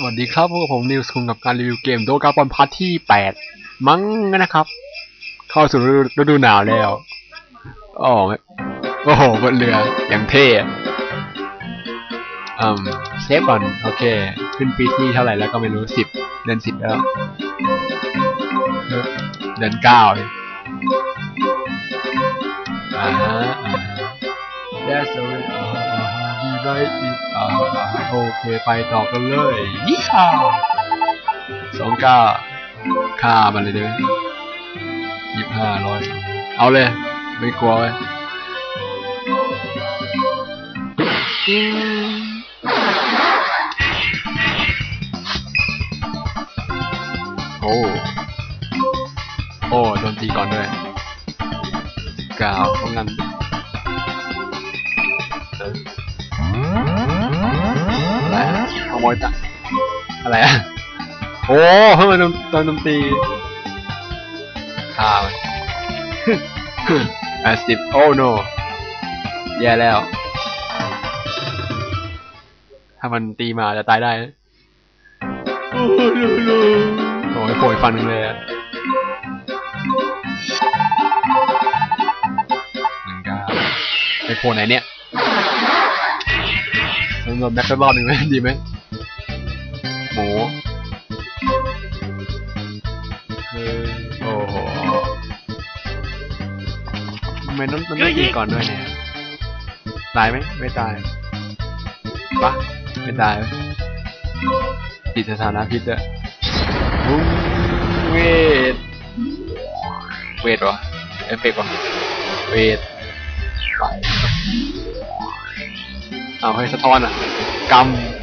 สวัสดีครับพวกผมนิวส์คุงกับการรีวิวเกมโดกาปอนพาร์ทที่8มั้งนะครับ เข้าสู่ฤดูหนาวแล้วอ๋อโอ้โหบนเรืออย่างเท่อืมเซฟก่อน โอเค ขึ้นปีที่เท่าไหร่แล้วก็ไม่รู้สิบเดือนสิบแล้ว เดือนเก้าอ่าฮะอ่าฮะ That's the way อ่าฮะอ่าฮะ Be right in อ่าฮะอ่าฮะโอเคไปต่อกันเลยยี่ห้าสองเก้าค่ามันเลยได้ไหมยี่ห้าร้อยเอาเลย ไม่กลัวเว้ยโอ้โอ้โดนตีก่อนด้วยกล่าวเพราะงั้น โมยตังค์อะไรอะโอ้เพิ่งมาโดนโดนโดนตีข่าวแปดสิบโอ้ no แย่แล้ว ถ้ามันตีมาจะตายได้นะโอ้โหโอ้ยโผล่อีกฝั่งหนึ่งเลยอะหนึ่งเก้าไปโผล่ไหนเนี่ยสำรวจแบ็คสักรอบหนึ่งไหมดีไหม หมูเออโอ้โหทำไมต้องต้องยิงก่อนด้วยเนี่ย ตายไหม ไม่ตายปะไม่ตายติดสถานะพิษอะบุ้งเวท เวทวะเอฟเฟกต์วะเวทไปเอาให้สะท้อนอะกำ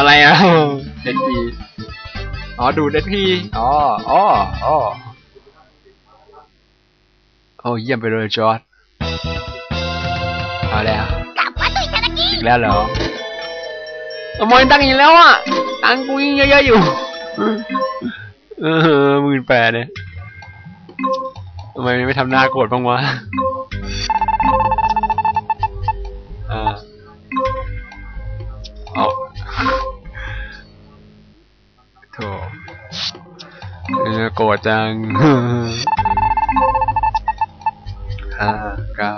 อะไรอะเด็ดพีอ๋อดูเด็ดพีอ๋ออ๋ออ๋อโอ้เยี่ยมไปเลยจอร์ดเอาแล้วกลับมาด้วยธนกิจอีกแล้วเหรอขโมยตังค์อีกแล้วอะตังค์กูยังเยอะๆอยู่เออหมื่นแปดเนี่ยทำไมไม่ทำหน้าโกรธบ้างวะ โกรธจังห้าเก้า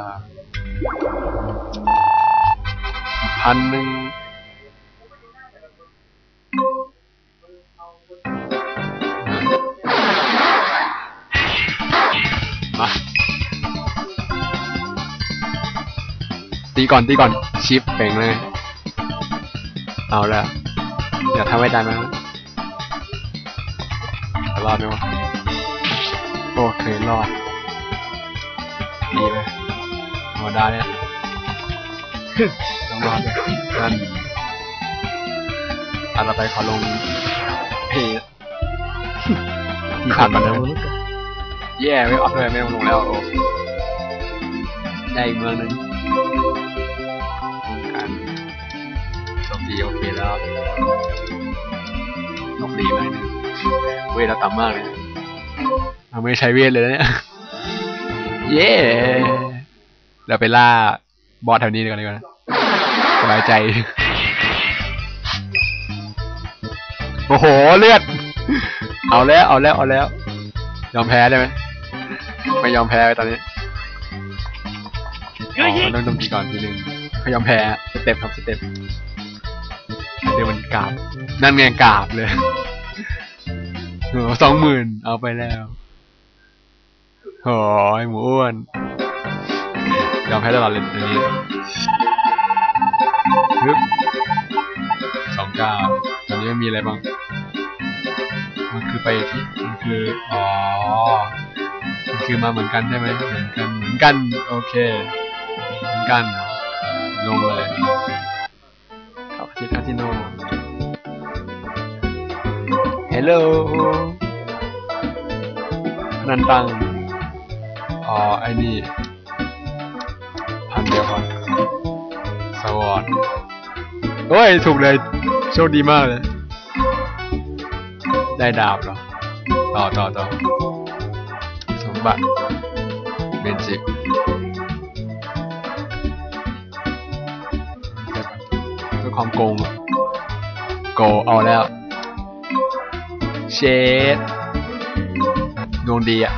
พันหนึ่งมาตีก่อนตีก่อนชิปเป่งเลย เอาแล้วอย่าทำให้ได้ไหมจะ รอดไหมวะโอเครอด ดีไหมธรรมดาเนี่ยต้องรอดด้วยนั่นอันต่อไปขอลงเพจที่ผ่านมาแล้วแย่ไม่ออฟเลยไม่ต้องลงแล้วโอ้ได้อีกเมืองหนึงป้องกันโจมตีโอเคแล้วลงดีไหมเนี่ย เวทเราต่ำมากเลยนะเราไม่ใช้เวทเลยนะเนี่ย เย้เราไปล่าบอสแถวนี้ดีกว่าดีกว่านะสบายใจ โอ้โหเลือด เอาแล้วเอาแล้วเอาแล้ว ยอมแพ้ได้ไหมไม่ยอมแพ้ไปตอนนี้อ๋อต้องโจมตีก่อนทีหนึงไม่ยอมแพ้สเต็ปครับสเต็ปเดี๋ยวมันกราบ นั่นไงกราบเลย โอ้สองหมื่นเอาไปแล้วโอ้ยหมูอ้วนยอมแพ้ตลอดเลยอันนี้ฮึบสองเก้าตอนนี้มันมีอะไรบ้าง มันคือไปที่มันคือ อ๋อ มันคือมาเหมือนกันใช่ไหมเหมือนกัน เหมือนกัน โอเค เหมือนกัน ลงเลย เข้าที่คาสิโน Hello นันตัง อ๋อ ไอ้นี่พันเดียวพอสวอตโอ้ย ถูกเลย โชคดีมากเลย ได้ดาบเหรอ ต่อต่อต่อสมบัติเบนจิกด้วยความโกง โกเอาแล้ว เชดดวงดีอะ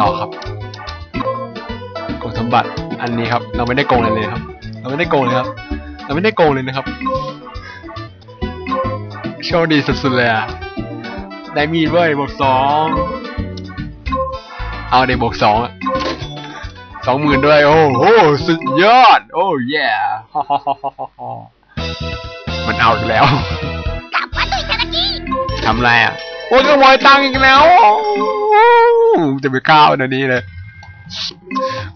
ต่อครับกงสมบัติอันนี้ครับ เราไม่ได้โกงเลยเลยครับ เราไม่ได้โกงเลยครับ เราไม่ได้โกงเลยนะครับโชคดีสุดๆเลยอะได้มีดเว้ยบวกสองเอาเดี๋ยวบวกสองอะสองหมื่นด้วย โอ้โห สุดยอด โอ้แย่ มันเอาอีกแล้วทำไรอะโอ้ยขโมยตังค์อีกแล้ว จะไปก้าวเดี๋ยวนี้เลย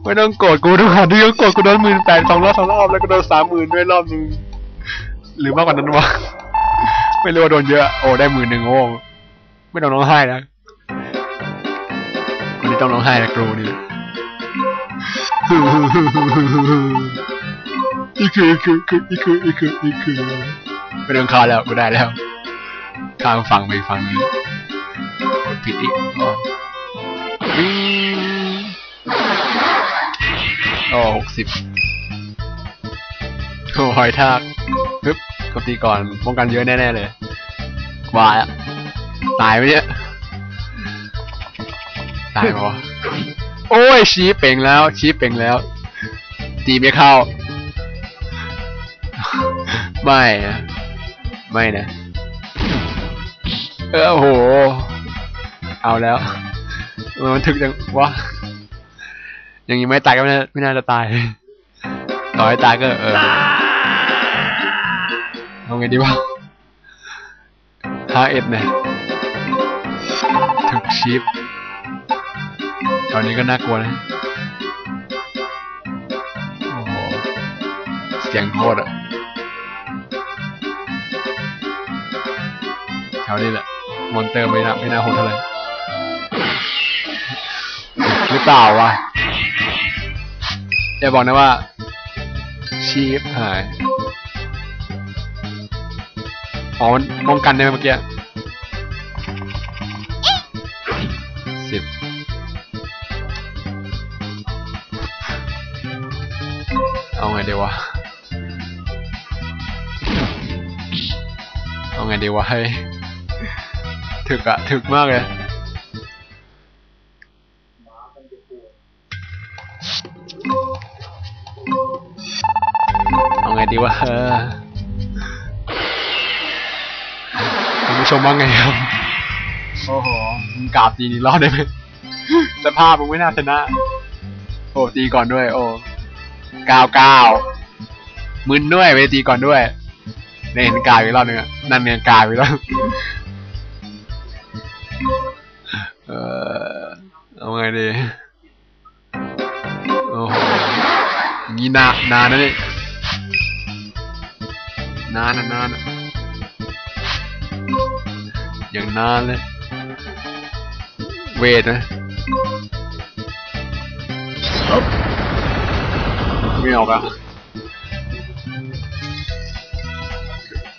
ไม่ต้องโกรธกูทุกครั้งที่เขาโกรธกูโดนหมื่นแปดสองรอบสองรอบแล้วก็โดนสามหมื่นด้วยรอบนึงหรือมากกว่านั้นวะไม่รู้ว่าโดนเยอะ โอ้ได้หมื่นหนึ่งโอ้ไม่ต้องร้องไห้นะคนที่ต้องร้องไห้นะครูนี่แหละ อีคืออีคืออีคืออีคืออีคือไม่ต้องคาแล้วกูได้แล้วข้ามฝั่งไปอีกฝั่งนึงกดผิดอีกอ๋อวิ่งโอ้หกสิบโอ้หอยทากปึ๊บกดตีก่อนป้องกันเยอะแน่ ๆ เลยวายอะตายไหมเนี่ย ตายปะวะโอ้ยชี้เป่งแล้ว ชี้เป่งแล้ว ตีไม่เข้า ไม่นะ ไม่นะ เออโห เอาแล้วมันถึกจังวะอย่างนี้ไม่ตายก็ไม่น่าไม่น่าจะตาย ต่อให้ตายก็เออเอาไงดีวะห้าเอ็ดเนี่ยถึกชิปตอนนี้ก็น่ากลัวนะ โอ้โห เสียงโคตรอะ ถวนี้แหละ มอนเตอร์ไม่น่าไม่น่าโหดเท่าไหร่หรือเปล่าวะอย่าบอกนะว่า ชีฟหาย อ๋อมันป้องกันได้ไหมเมื่อกี้สิบเอาไงดีวะ เอาไงดีวะเฮ้ย ถึกอะถึกมากเลยเอาไงดีวะเออคุณผู้ชมว่าไงครับ โอ้โหมึงกราบตีนี่รอดได้ไหมสภาพมึงไม่น่าชนะ โอ้ตีก่อนด้วย โอ้เก้าเก้ามึนด้วยไปตีก่อนด้วยเนี่ยเห็นกายไปรอบนึงอะนั่นเนี่ยกายไปแล้ว ดีโอ้โหอย่างงี้นานนานนะนี่นานนะนานนะอย่างนานเลย เวทนะไม่ออกอะ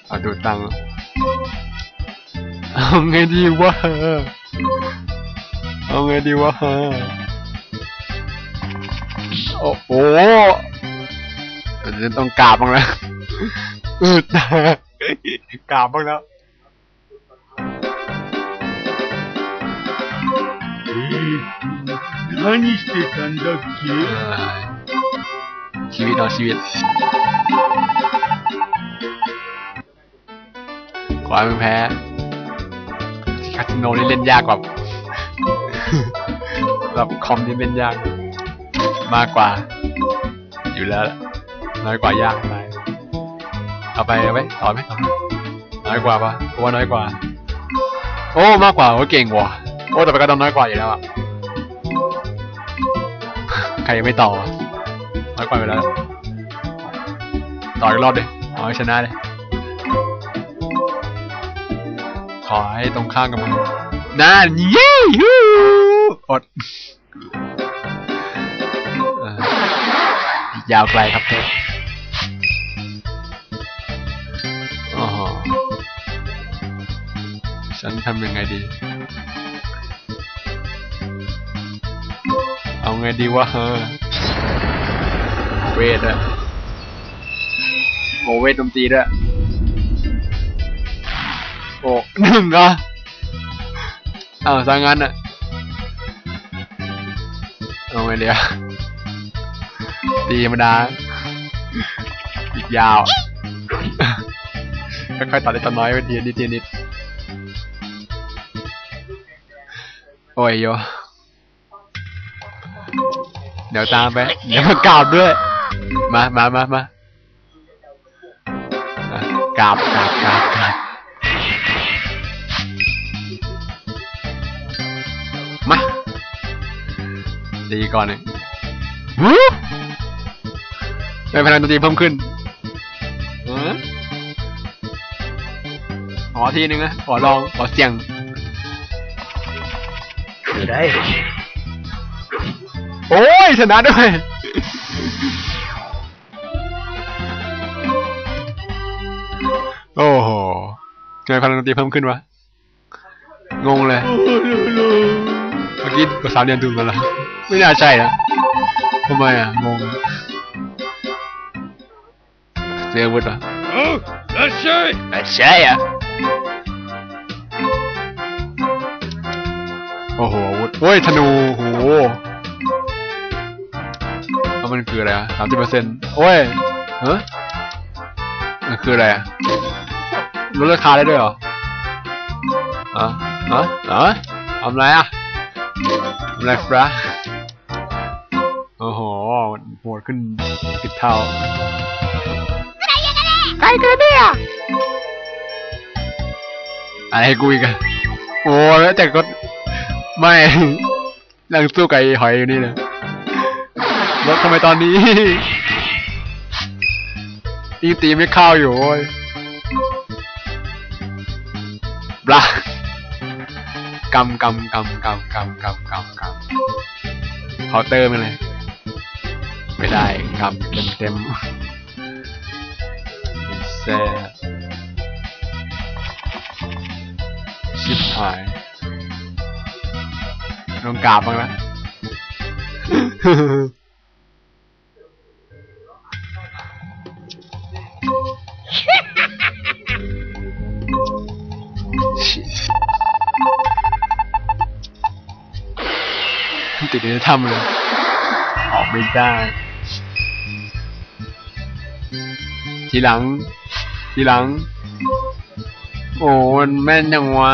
เอาดูตังค์เอาไงดีวะ เอาไงดีวะโอ้โหจะต้องกราบบ้างแล้วอืดกราบบ้างแล้ว 何してたんだっけ ชีวิตเอาชีวิต ขอให้มึงแพ้คาสิโนนี่เล่นยากกว่า แบบคอมนี่เล่นยาก มากกว่า อยู่แล้ว น้อยกว่ายากไปเอาไปเอาไปต่อไหมต่อไหมน้อยกว่าปะเพราะว่าน้อยกว่า โอ้มากกว่าโอ้เก่งว่ะโอ้แต่ไปก็ต้องน้อยกว่าอยู่แล้วอะใครยังไม่ต่อน้อยกว่าไปแล้วต่ออีกรอบดิเอาให้ชนะเลยขอให้ตรงข้ามกับมึงนั่นเย้ฮู้ อดเออยาวไกลครับเทพอ๋อฉันทำยังไงดี เอาไงดีวะเฮ้อเวทอะอ้เวทดนตรีด้วยโอ้หนึ่งเหรอะอ้าวซะงั้นอะ เอาไงเดียวตีธรรมดาอีกยาว ค่อยๆตัดได้ตอนน้อยไปทีนิดทีนิดโอ้ยโยเดี๋ยวตามไป เดี๋ยวมากราบด้วย มามามามาอะกราบกราบกราบ ดีก่อนเลยวู้ได้พลังดนตรีเพิ่มขึ้นเออขอทีนึงนะขอลองขอเสียงอยู่ได้โอ้ยชนะด้วยโอ้โหทำไมพลังดนตรีเพิ่มขึ้นวะ งงเลยโอ้โหเื่อกี้กดสามเดือนดูมาแล้ว ไม่น่าใช่นะทำไมอะงงเรียวุฒิอะเออไม่ใช่ไม่ใช่อะโอ้โหวุฒิโอ้ยธนูโหแล้วมันคืออะไรอะสามสิบเปอร์เซ็นต์โอ้ยเฮ้ยมันคืออะไรอะลดราคาได้ด้วยเหรออะอะอะทำไรอะ ทำไรครับโอ้โหโหดขึ้นสิบเท่า ใครกันเนี่ยอะไรให้กูอีกอะโอ้แล้วแต่ก็ไม่นั่งสู้กับไอ้หอยอยู่นี่เลยแล้วทำไมตอนนี้ยิงตีไม่เข้าอยู่โอ้ยบลา กำกำกำกำกำกำกำกำเคาน์เตอร์มันเลย ไม่ได้กำเต็มเต็มแซ่ชิบหายต้องกราบบ้างนะ ติดในถ้ำเลย ออกไม่ได้ ทีหลัง ทีหลัง โอ้มันแม่นยังวะ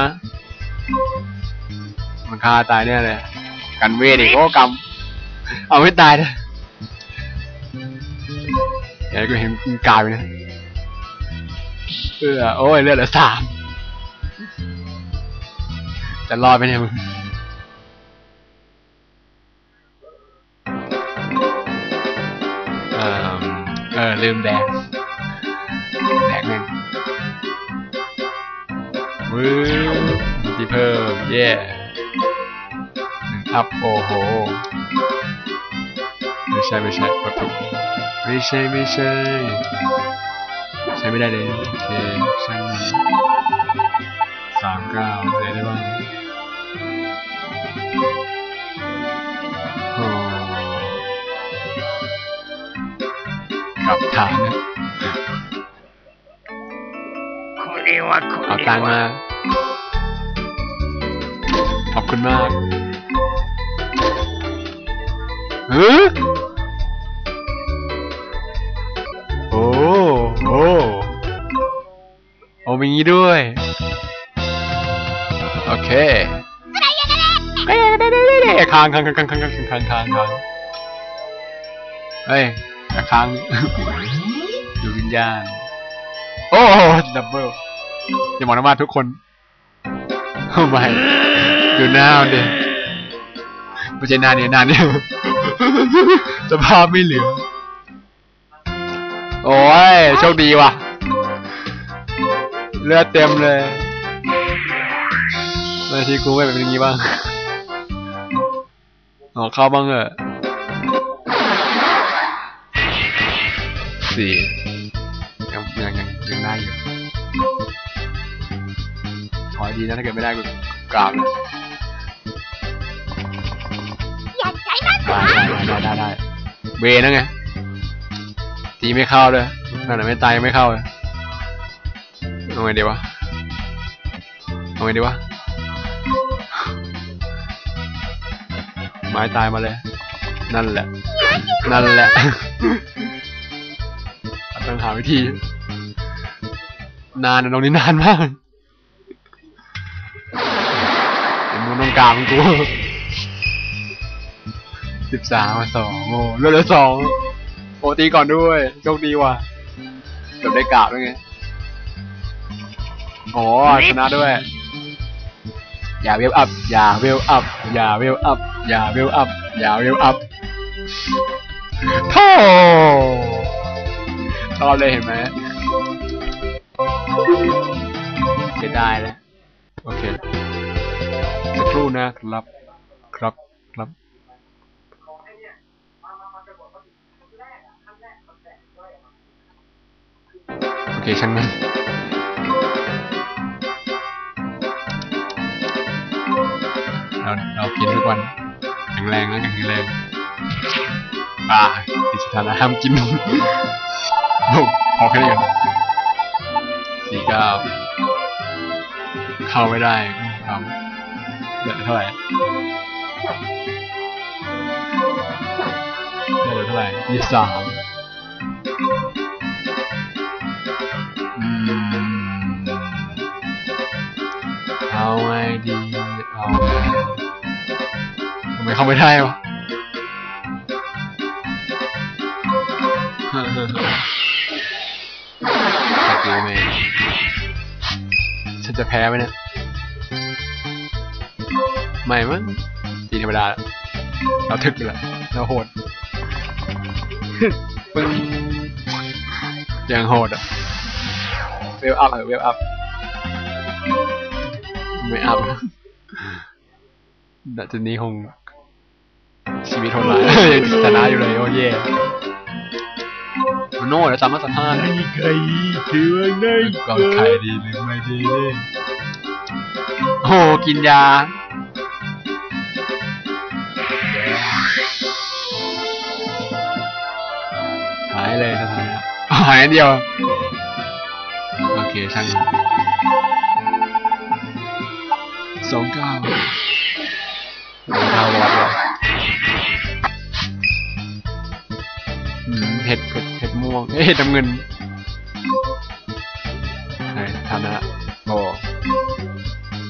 มันฆ่าตายแน่เลย กันเวทอีกโอ้กำเอาไม่ตายเลยเดี๋ยวก็เห็นกายไปนะเออโอ้ยเลือดเหลือสามจะรอดไหมเนี่ยมึง ออลืมแดกแดกหนึ่งวื้อที่เพิ่ม เย่หนึ่งอัพ โอ้โห ไม่ใช่ ไม่ใช่กดถูกไม่ใช่ ไม่ใช่ ใช้ไม่ได้เลย โอเคช่างมันสามเก้าเลยได้บ้าง กับฐานนเอาตังมา ขอบคุณมากเฮ้โอ้ โอ้โอ้มีงี้ด้วย โอเคค้างค้างค้างค้างค้างค้างค้างค้างเฮ้ย อย่าค้างดูวิญญาณ โอ้ดับเบิลอย่าบอกนะว่าทุกคนโอ้ไม่ดูหน้ามันดิไม่ใช่หน้านี้หน้านี้สภาพไม่เหลือ โอ้ยโชคดีว่ะ เลือดเต็มเลยบาทีกูไม่เป็นอย่างนี้บ้างออกเข้าบ้างเถอ สี่ยังยังยังยังได้อยู่ขอดีนะถ้าเกิดไม่ได้ก็กราบนะอด้ได้ได้ได้ได้เบนั่นไงตีไม่เข้าเลยนั่นแหละไม่ตายไม่เข้าเลยเอาไงดีวะเอาไงดีวะไม้ตายมาเลย นั่นแหละ นั่นแหละ หาวิธี นานนะตรงนี้นานมากเห็นมึงต้องกลางกูสิบสามมาสองโอ้เลือดสองโอตีก่อนด้วยโชคดีว่ะเกือบได้กราบด้วไงอ๋อชนะด้วย อย่าเวลอัพ อย่าเวลอัพ อย่าเวลอัพ อย่าเวลอัพ อย่าเวลอัพโธ่ รอบเลยเห็นไหมเสียดายแล้วโอเคสักครู่นะครับ ครับครับโอเคช่างมันเราเรากินทุกวันแข็งแรงแล้วแข็งแรงอ่าติดสถานะห้ามกิน โอ้พอแค่นี้ก่อนสี่เก้าเข้าไม่ได้ครับเหลือเท่าไหร่เหลือเท่าไหร่ยี่สามอืมเอาไงดี เอาไงทำไมเข้าไม่ได้วะ กรู้ไหมฉันจะแพ้ไหมเนี่ย ไม่มั้งตีธรรมดา เราทึกอยู่แล้วเราโหดปึ้งยังโหดอะ เวลอัพเหรอเวลอัพ ไม่อัพดัชนี้คงชีวิตโหดร้ายยังชนะอยู่เลยโอ้เย่ โน่แล้วสามารถสัมภาษณ์ 何かいい手はない ก่อน か ใครดีหรือไม่ดีเลยโอ้กินยา หายเลยสถานะหายอันเดียว โอเค ช่างสองเก้าสองเก้าวอดว่ะอื ม่วงเอ้ยเห็ดน้ำเงินไหนฐานะโอ้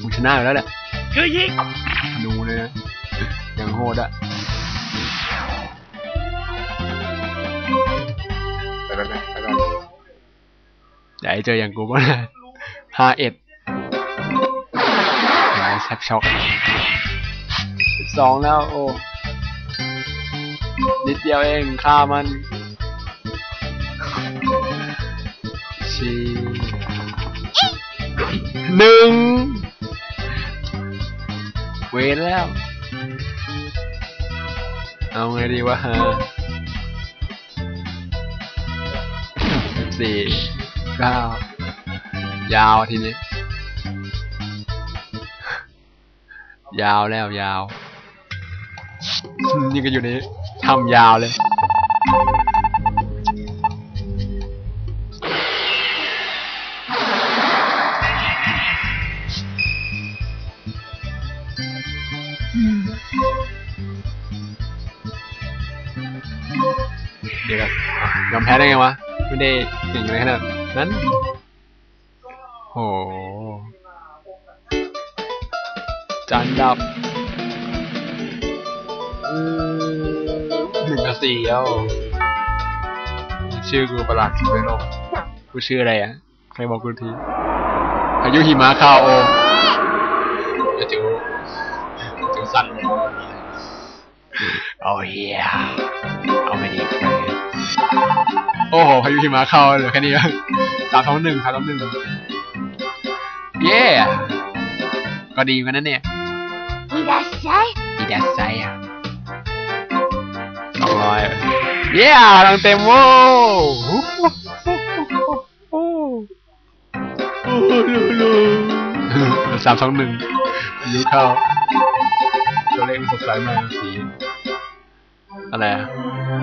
มึงชนะอยู่แล้วแหละグイดูเลยนะยังโหดอะไปไปไปไปไปอย่าให้เจออย่างกูบ้างนะห้าเอ็ดอย่าให้แซกช็อกสิบสองแล้วโอ้นิดเดียวเองฆ่ามัน ชีหนึ่งเวนแล้ว เอาไงดีวะฮะสี่เก้ายาวทีนี้ ยาวแล้วยาว นี่ก็อยู่ในทำยาวเลย ยอมแพ้ได้ไงวะ ไม่ได้เก่งอะไรขนาดนั้นโหจานดับหนึ่งกับสี่แล้วชื่อกูประหลาดสุดในโลกกูชื่ออะไรอะ ใครบอกกูทีพายุหิมะคาโอจะจิ๋วจิ๋วสั่นเลยโอ้เฮียเอาไม่ดี โอ้โหพายุหิมะเข้าเหลือแค่นี้สามท้องหนึ่งสามท้องหนึ่งเย่ก็ดีกันนั่นเนี่ยอีดัสไซอีดัสไซอะสองร้อยเย่ลังเต็มโว้สามสองหนึ่งยุเข้าตัวเลขมันสดใสมากสี อะไรอ่ะ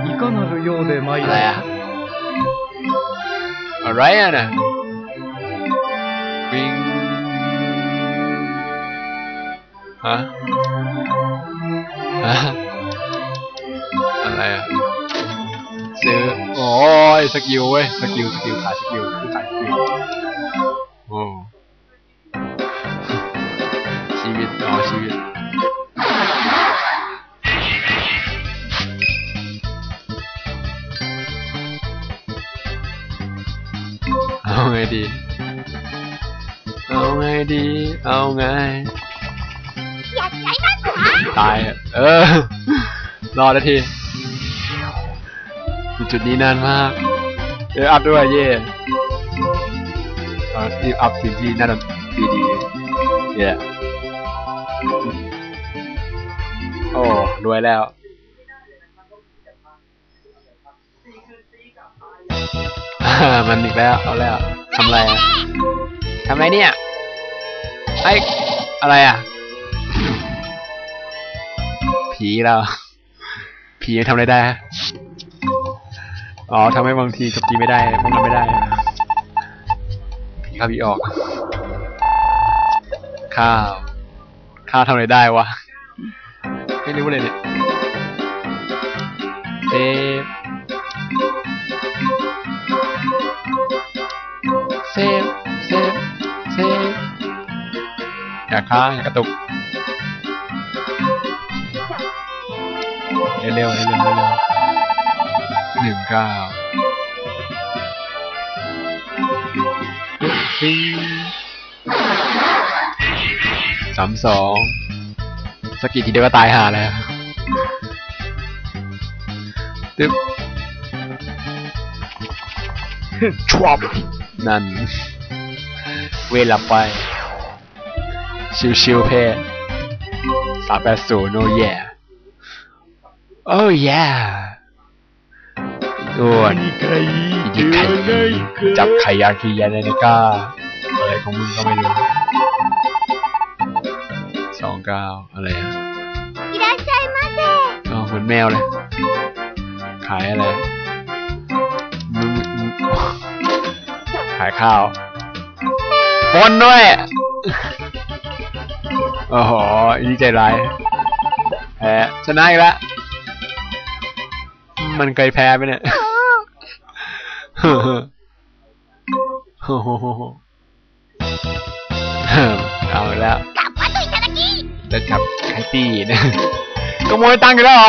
いかなるようで参 อะไรอ่ะ อะไรอะน่ะวิ่งฮะฮะอะไรอะซื้อโอ้ยสกิลเว้ยสกิลสกิลขายสกิลขายสกิลโอ้ ดี เอาไงดี เอาไง อยากย้ายบ้านหรตายอะเออ รอนาทีจุดนี้นานมาก เอออัพด้วยเย่ตอารีอัพสิ่งที่น่าดดีดีเย่โอ้รวยแล้วมันอีกแล้ว เอาแล้ว ทำอะไรอะทำอะไรเนี่ย ไออะไรอะ ผีเรา ผีทำอะไรได้ อ๋อทำให้บางทีกับผีไม่ได้ป้องกันไม่ได้ ผีเข้าผีออก ข้าว ข้าวทำอะไรได้วะ ไม่รู้เลยเนี่ยเซ อย่าค้างอย่ากระตุก เร็วๆเร็วๆเร็วๆหนึ่งเก้าปิ้งสามสองสกิดทีเดียวก็ตายหาแล้วตึ๊บชวบนั่น เวลาไป ชิวๆเพ่สามแปดศูนย์โอ้ยโอ้ยด่วนยิงไข่จับไข่ยากียาเนนิก้าอะไรของมึงก็ไม่รู้สองเก้าอะไรอะก็เหมือนแมวเลย ขายอะไรมึงขายข้าวปนด้วย โอ้โหอีนี่ใจร้ายแพ้ชนะอีกแล้วมันเคยแพ้ไหมเนี่ยเอาแล้วจะจับไคตี้นะขโมยตังค์กันแล้วเห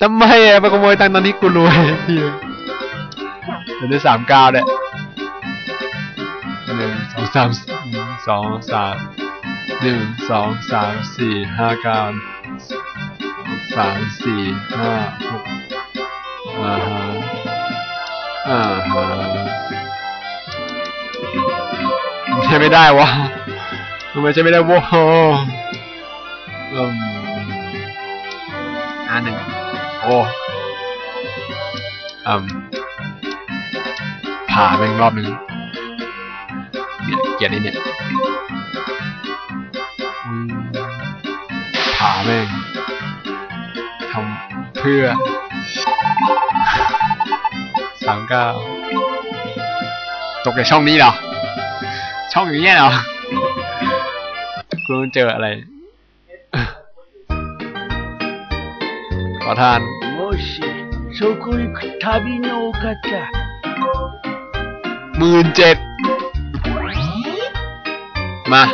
ทำไมอะไปขโมยตังค์ตอนนี้กูรวยพี่เดี๋ยวได้สามเก้าเนี่ยหนึ่งสองสามสองสาม หนึ่งสองสามสี่ห้าเก้าสามสี่ห้าหกอ่าฮะอ่าฮะใช้ไม่ได้วะทำไมใช้ไม่ได้วะอืมอ่าหนึ่งโอ้อืมผ่าไปอีกรอบหนึ่งเนี่ยเกลียดไอ้เนี่ยาแม่งทำเพื่อสามเก้าตกในช่องนี้เหรอ ช่องอย่างเงี้ยเหรอกูเจออะไร ขอทานหมื่นเจ็ดมา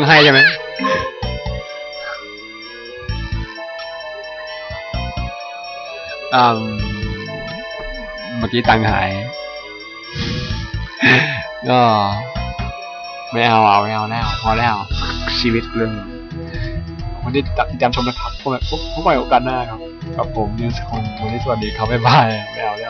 ต้องให้ใช่ไหมอืมเมื่อกี้ตังหาย ก็ ไม่เอาเอาไม่เอาแล้วพอแล้ว ชีวิตเรื่องวันนี้ติดตามชมนะครับพบกันพบกันใหม่โอกาสหน้าครับ กับผมนิวส์คงวันนี้สวัสดีครับบ๊ายบายไม่เอาแล้ว